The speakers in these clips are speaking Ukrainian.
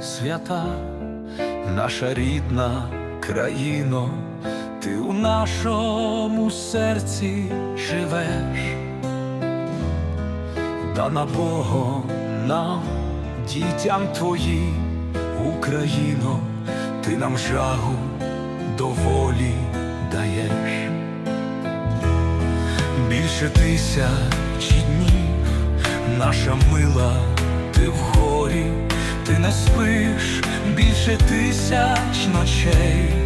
свята, наша рідна країно, ти у нашому серці живеш, дана Богом нам, дітям твоїм, Україно, ти нам жагу до волі даєш. Більше тисячі днів, наша мила, ти в горі, ти не спиш більше тисяч ночей.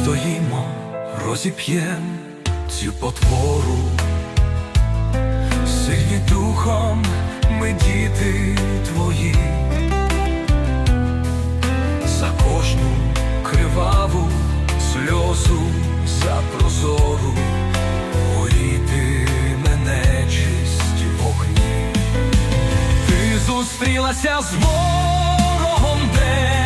Вистоїмо, розіп'єм цю потвору. Сильні духом ми діти твої, за кожну криваву сльозу, за прозору, горіти мене чисть вогні. Ти зустрілася з ворогом, демоном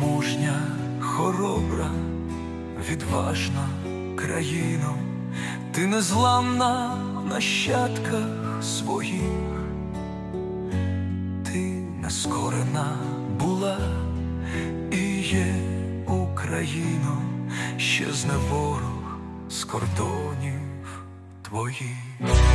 мужня, хоробра, відважна країно, ти незламна нащадках своїх ти нескорена була і є Україно, ще з ворог з кордонів твоїх.